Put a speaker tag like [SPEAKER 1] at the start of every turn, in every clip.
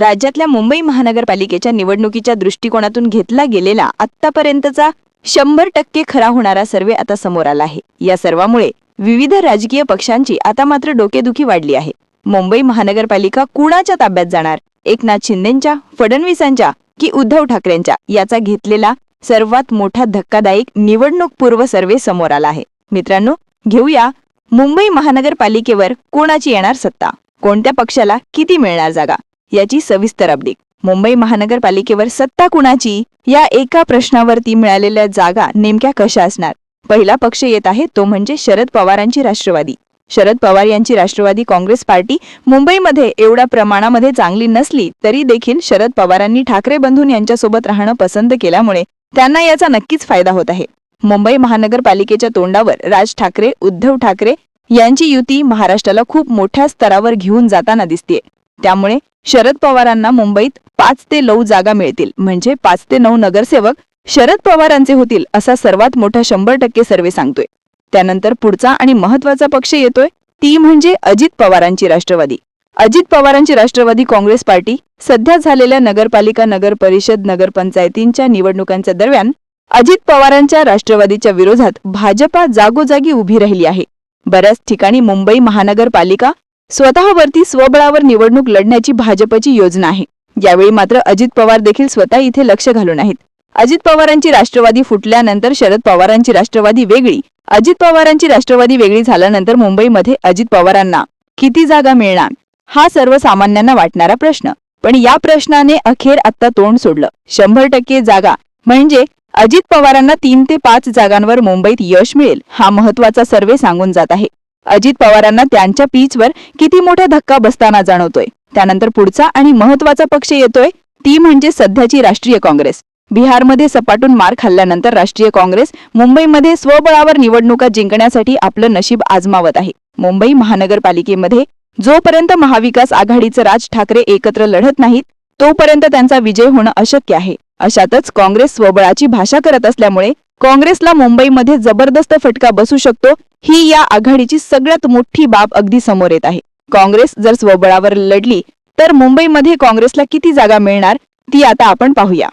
[SPEAKER 1] राज्यातल्या मुंबई महानगरपालिकेच्या निवडणुकीच्या दृष्टिकोनातून घेतला गेलेला आत्तापर्यंतचा शंभर टक्के खरा होणारा सर्वे आता समोर आला आहे. या सर्वामुळे विविध राजकीय पक्षांची आता मात्र डोकेदुखी वाढली आहे. मुंबई महानगरपालिका कुणाच्या ताब्यात जाणार? एकनाथ शिंदेंच्या फडणवीसांच्या की उद्धव ठाकरेंच्या? याचा घेतलेला सर्वात मोठा धक्कादायक निवडणूक पूर्व सर्वे समोर आला आहे. मित्रांनो घेऊया मुंबई महानगरपालिकेवर कोणाची येणार सत्ता? कोणत्या पक्षाला किती मिळणार जागा? याची सविस्तर अपडेट मुंबई महानगरपालिकेवर सत्ता कुणाची? या एका प्रश्नावरती मिळालेल्या जागा नेमक्या कशा असणार? पहिला पक्ष येत आहे तो म्हणजे शरद पवारांची राष्ट्रवादी. शरद पवार यांची राष्ट्रवादी काँग्रेस पार्टी मुंबईमध्ये एवढ्या प्रमाणामध्ये चांगली नसली तरी देखील शरद पवारांनी ठाकरे बंधून यांच्यासोबत राहणं पसंत केल्यामुळे त्यांना याचा नक्कीच फायदा होत आहे. मुंबई महानगरपालिकेच्या तोंडावर राज ठाकरे उद्धव ठाकरे यांची युती महाराष्ट्राला खूप मोठ्या स्तरावर घेऊन जाताना दिसतेय. त्यामुळे शरद पवारांना मुंबईत पाच ते नऊ जागा मिळतील. म्हणजे पाच ते नऊ नगरसेवक शरद पवारांचे होतील असा सर्वात मोठा शंभर टक्के सर्वे सांगतोय. त्यानंतर पुढचा आणि महत्त्वाचा पक्ष येतोय ती म्हणजे अजित पवारांची राष्ट्रवादी. अजित पवारांची राष्ट्रवादी काँग्रेस पार्टी सध्या झालेल्या नगरपालिका नगर परिषद नगरपंचायतींच्या निवडणुकांच्या दरम्यान अजित पवारांच्या राष्ट्रवादीच्या विरोधात भाजपा जागोजागी उभी राहिली आहे. बऱ्याच ठिकाणी मुंबई महानगरपालिका स्वतःवरती स्वबळावर निवडणूक लढण्याची भाजपची योजना आहे. यावेळी मात्र अजित पवार देखील स्वतः इथे लक्ष घालून आहेत. अजित पवारांची राष्ट्रवादी फुटल्यानंतर शरद पवारांची राष्ट्रवादी वेगळी अजित पवारांची राष्ट्रवादी वेगळी झाल्यानंतर मुंबईमध्ये अजित पवारांना किती जागा मिळणार? हा सर्वसामान्यांना वाटणारा प्रश्न. पण या प्रश्नाने अखेर आत्ता तोंड सोडलं. शंभर टक्के जागा म्हणजे अजित पवारांना तीन ते पाच जागांवर मुंबईत यश मिळेल हा महत्त्वाचा सर्वे सांगून जात आहे. अजित पवारांना त्यांच्या पीचवर किती मोठा धक्का बसताना जाणवतोय. त्यानंतर पुढचा आणि महत्त्वाचा पक्ष येतोय ती म्हणजे सध्याची राष्ट्रीय काँग्रेस. बिहारमध्ये सपाटून मार खाल्ल्यानंतर राष्ट्रीय काँग्रेस मुंबईमध्ये स्वबळावर निवडणुका जिंकण्यासाठी आपलं नशीब आजमावत आहे. मुंबई महानगरपालिकेमध्ये जोपर्यंत महाविकास आघाडीचं राज ठाकरे एकत्र लढत नाहीत तोपर्यंत त्यांचा विजय होणं अशक्य आहे. अशातच काँग्रेस स्वबळाची भाषा करत असल्यामुळे काँग्रेसला मुंबईमध्ये जबरदस्त फटका बसू शकतो ही या आघाडीची सगळ्यात मोठी बाब अगदी समोर येत आहे. काँग्रेस जर स्वबळावर लढली तर मुंबईमध्ये काँग्रेसला किती जागा मिळणार ती आता आपण पाहूया.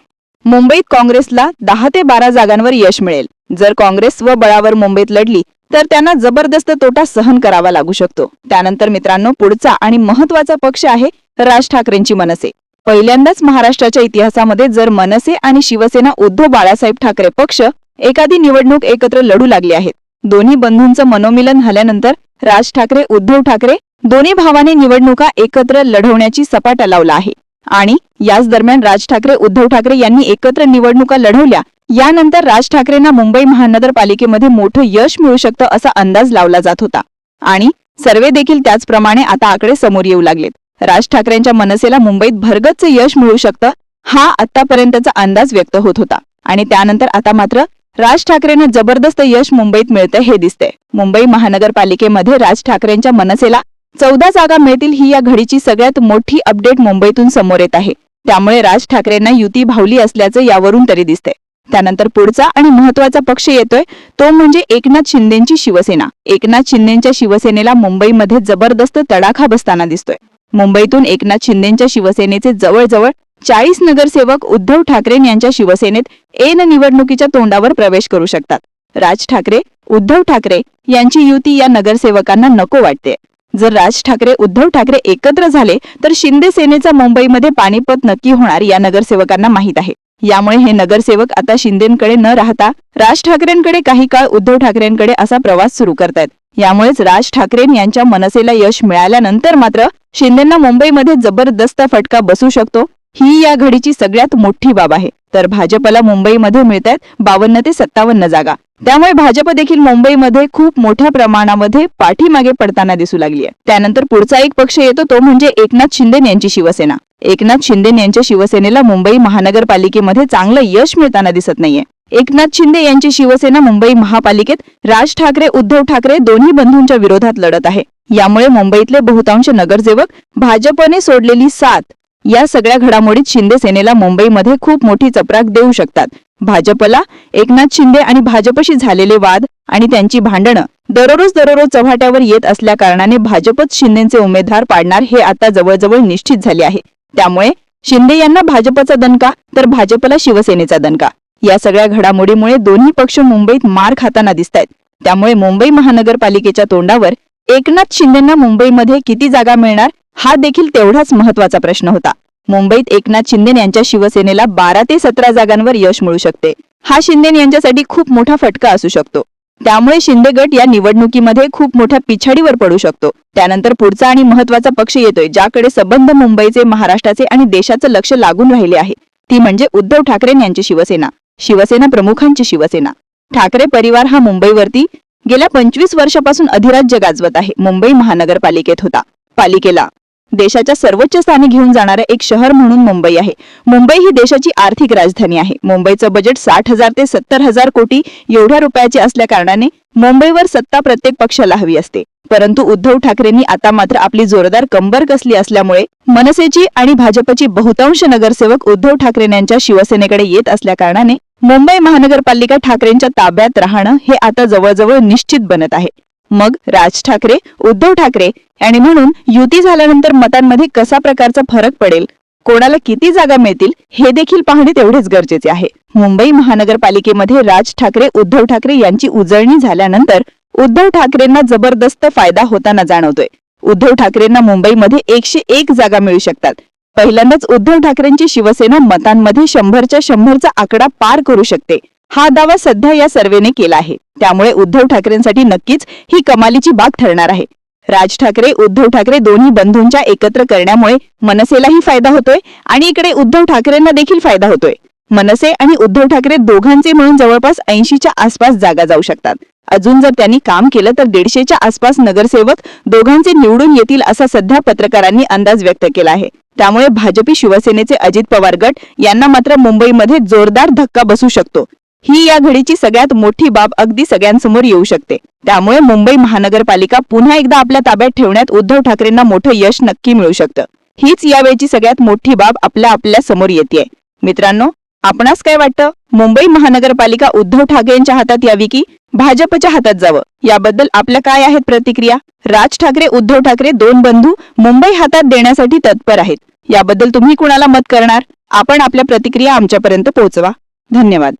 [SPEAKER 1] मुंबईत काँग्रेसला दहा ते बारा जागांवर यश मिळेल. जर काँग्रेस स्वबळावर मुंबईत लढली तर त्यांना जबरदस्त तोटा सहन करावा लागू शकतो. त्यानंतर मित्रांनो पुढचा आणि महत्त्वाचा पक्ष आहे राज ठाकरेंची मनसे. पहिल्यांदाच महाराष्ट्राच्या इतिहासामध्ये जर मनसे आणि शिवसेना उद्धव बाळासाहेब ठाकरे पक्ष एखादी निवडणूक एकत्र लढू लागले आहेत दोन्ही बंधूंचं मनोमिलन झाल्यानंतर राज ठाकरे उद्धव ठाकरे दोन्ही भावाने निवडणुका एकत्र लढवण्याची सपाटा लावला आहे. आणि याच दरम्यान राज ठाकरे उद्धव ठाकरे यांनी एकत्र निवडणुका लढवल्या यानंतर राज ठाकरेंना मुंबई महानगरपालिकेमध्ये मोठं यश मिळू शकतं असा अंदाज लावला जात होता. आणि सर्वे देखील त्याचप्रमाणे आता आकडे समोर येऊ लागलेत. राज ठाकरेंच्या मनसेला मुंबईत भरगतचं यश मिळू शकतं हा आतापर्यंतचा अंदाज व्यक्त होत होता. आणि त्यानंतर आता मात्र राज ठाकरेंना जबरदस्त यश मुंबईत मिळतं हे दिसतंय. मुंबई महानगरपालिकेमध्ये राज ठाकरेंच्या मनसेला चौदा जागा मिळतील ही या घडीची सगळ्यात मोठी अपडेट मुंबईतून समोर येत आहे. त्यामुळे राज ठाकरेंना युती भावली असल्याचं यावरून तरी दिसतंय. त्यानंतर पुढचा आणि महत्त्वाचा पक्ष येतोय तो म्हणजे एकनाथ शिंदेची शिवसेना. एकनाथ शिंदेच्या शिवसेनेला मुंबईमध्ये जबरदस्त तडाखा बसताना दिसतोय. मुंबईतून एकनाथ शिंदेच्या शिवसेनेचे जवळजवळ चाळीस नगरसेवक उद्धव ठाकरे यांच्या शिवसेनेत एन निवडणुकीच्या तोंडावर प्रवेश करू शकतात. राज ठाकरे उद्धव ठाकरे यांची युती या नगरसेवकांना नको वाटते. जर राज ठाकरे उद्धव ठाकरे एकत्र झाले तर शिंदे सेनेचा मुंबईमध्ये पाणीपत नक्की होणार या नगरसेवकांना माहीत आहे. यामुळे हे नगरसेवक आता शिंदेकडे न राहता राज ठाकरेंकडे काही काळ उद्धव ठाकरेंकडे असा प्रवास सुरू करतायत. यामुळेच राज ठाकरे यांच्या मनसेला यश मिळाल्यानंतर मात्र शिंदेना मुंबईमध्ये जबरदस्त फटका बसू शकतो. ही या घडीची सगळ्यात मोठी बाब आहे. तर भाजपला मुंबईमध्ये मिळत आहेत बावन्न ते सत्तावन्न जागा. त्यामुळे भाजप देखील मुंबईमध्ये खूप मोठ्या प्रमाणामध्ये पाठीमागे पडताना दिसू लागली आहे. त्यानंतर पुढचा एक पक्ष येतो तो म्हणजे एकनाथ शिंदे यांची शिवसेना. एकनाथ शिंदे यांच्या शिवसेनेला मुंबई महानगरपालिकेमध्ये चांगलं यश मिळताना दिसत नाहीये. एकनाथ शिंदे यांची शिवसेना मुंबई महापालिकेत राज ठाकरे उद्धव ठाकरे दोन्ही बंधूंच्या विरोधात लढत आहे. यामुळे मुंबईतले बहुतांश नगरसेवक भाजपने सोडलेली साथ या सगळ्या घडामोडीत शिंदे सेनेला मुंबईमध्ये खूप मोठी चपराक देऊ शकतात. भाजपला एकनाथ शिंदे आणि भाजपशी झालेले वाद आणि त्यांची भांडणं दररोज दररोज चव्हाट्यावर येत असल्या कारणाने भाजपच शिंदेचे उमेदवार पाडणार हे आता जवळजवळ निश्चित झाले आहे. त्यामुळे शिंदे यांना भाजपचा दणका तर भाजपला शिवसेनेचा दणका. या सगळ्या घडामोडीमुळे दोन्ही पक्ष मुंबईत मार खाताना दिसत आहेत त्यामुळे मुंबई महानगरपालिकेच्या तोंडावर एकनाथ शिंदेंना मुंबईमध्ये किती जागा मिळणार हा देखील तेवढाच महत्त्वाचा प्रश्न होता. मुंबईत एकनाथ शिंदे यांच्या शिवसेनेला बारा ते सतरा जागांवर यश मिळू शकते. हा शिंदे यांच्यासाठी खूप मोठा फटका असू शकतो. त्यामुळे शिंदे गट या निवडणुकीमध्ये खूप मोठ्या पिछाडीवर पडू शकतो. त्यानंतर पुढचा आणि महत्त्वाचा पक्ष येतोय ज्याकडे संबंध मुंबईचे महाराष्ट्राचे आणि देशाचं लक्ष लागून राहिले आहे. ती म्हणजे उद्धव ठाकरे यांची शिवसेना. शिवसेना प्रमुखांची शिवसेना. ठाकरे परिवार हा मुंबईवरती गेल्या पंचवीस वर्षापासून अधिराज्य गाजवत आहे. मुंबई महानगरपालिकेत होता. पालिकेला देशाच्या सर्वोच्च स्थानी घेऊन जाणारे एक शहर म्हणून मुंबई आहे. मुंबई ही देशाची आर्थिक राजधानी आहे. मुंबईचं बजेट साठ हजार ते सत्तर हजार कोटी एवढ्या रुपयाचे असल्या कारणाने मुंबईवर सत्ता प्रत्येक पक्षाला हवी असते. परंतु उद्धव ठाकरेंनी आता मात्र आपली जोरदार कंबर कसली असल्यामुळे मनसेची आणि भाजपची बहुतांश नगरसेवक उद्धव ठाकरे यांच्या शिवसेनेकडे येत असल्या कारणाने मुंबई महानगरपालिका ठाकरेंच्या ताब्यात राहणं हे आता जवळजवळ निश्चित बनत आहे. मग राज ठाकरे उद्धव ठाकरे आणि म्हणून युती झाल्यानंतर मतांमध्ये कसा प्रकारचा फरक पडेल कोणाला किती जागा मिळतील हे देखील पाहणे तेवढेच गरजेचे आहे. मुंबई महानगरपालिकेमध्ये राज ठाकरे उद्धव ठाकरे यांची उजळणी झाल्यानंतर उद्धव ठाकरेंना जबरदस्त फायदा होताना जाणवतोय. उद्धव ठाकरेंना मुंबईमध्ये एकशे एक जागा मिळू शकतात. पहिल्यांदाच उद्धव ठाकरेंची शिवसेना मतांमध्ये शंभरच्या शंभरचा आकडा पार करू शकते. हा दावा सध्या या सर्वेने केला आहे. त्यामुळे उद्धव ठाकरेंसाठी नक्कीच ही कमालीची बाग ठरणार आहे. राज ठाकरे उद्धव ठाकरे दोन्ही बंधूंच्या एकत्र करण्यामुळे मनसेलाही फायदा होतोय आणि इकडे उद्धव ठाकरेंना देखील फायदा होतोय. मनसे आणि उद्धव ठाकरे दोघांचे मिळून जवळपास ऐंशीच्या आसपास जागा जाऊ शकतात. अजून जर त्यांनी काम केलं तर दीडशेच्या आसपास नगरसेवक दोघांचे निवडून येतील असा सध्या पत्रकारांनी अंदाज व्यक्त केला आहे. त्यामुळे भाजपी शिवसेनेचे अजित पवार गट यांना मात्र मुंबईमध्ये जोरदार धक्का बसू शकतो. ही या घडीची सगळ्यात मोठी बाब अगदी सगळ्यांसमोर येऊ शकते. त्यामुळे मुंबई महानगरपालिका पुन्हा एकदा आपल्या ताब्यात ठेवण्यात उद्धव ठाकरेंना मोठं यश नक्की मिळू शकतं. हीच यावेळची सगळ्यात मोठी बाब आपल्या आपल्यासमोर येते मित्रांनो आपणास काय वाटतं? मुंबई महानगरपालिका उद्धव ठाकरेंच्या हातात यावी की भाजपच्या हातात जावं? याबद्दल आपल्या काय आहेत प्रतिक्रिया? राज ठाकरे उद्धव ठाकरे दोन बंधू मुंबई हातात देण्यासाठी तत्पर आहेत. याबद्दल तुम्ही कुणाला मत करणार? आपण आपल्या प्रतिक्रिया आमच्यापर्यंत पोहोचवा. धन्यवाद.